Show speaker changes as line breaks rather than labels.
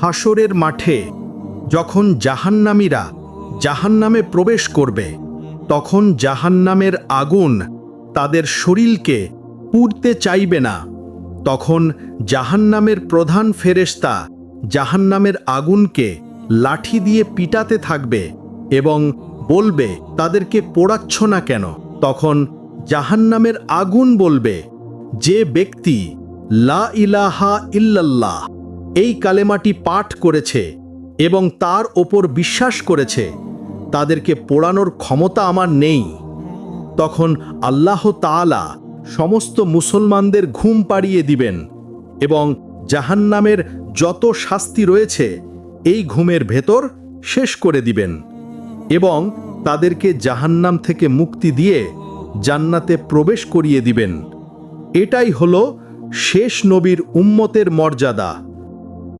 হাসরের মাঠে যখন জাহান্নামীরা জাহান্নামে প্রবেশ করবে, তখন জাহান্নামের আগুন তাদের শরীরকে পুড়তে চাইবে না। তখন জাহান্নামের প্রধান ফেরেশতা জাহান্নামের আগুনকে লাঠি দিয়ে পিটাতে থাকবে এবং বলবে, তাদেরকে পোড়াচ্ছ না কেন? তখন জাহান্নামের আগুন বলবে, যে ব্যক্তি লা ইলাহা ইল্লাল্লাহ এই কালেমাটি পাঠ করেছে এবং তার ওপর বিশ্বাস করেছে। তাদেরকে পোড়ানোর ক্ষমতা আমার নেই। তখন আল্লাহ তাআলা সমস্ত মুসলমানদের ঘুম পাড়িয়ে দিবেন এবং জাহান্নামের যত শাস্তি রয়েছে, এই ঘুমের ভেতর শেষ করে দিবেন এবং তাদেরকে জাহান্নাম থেকে মুক্তি দিয়ে জান্নাতে প্রবেশ করিয়ে দিবেন। এটাই হলো শেষ নবীর উম্মতের মর্যাদা।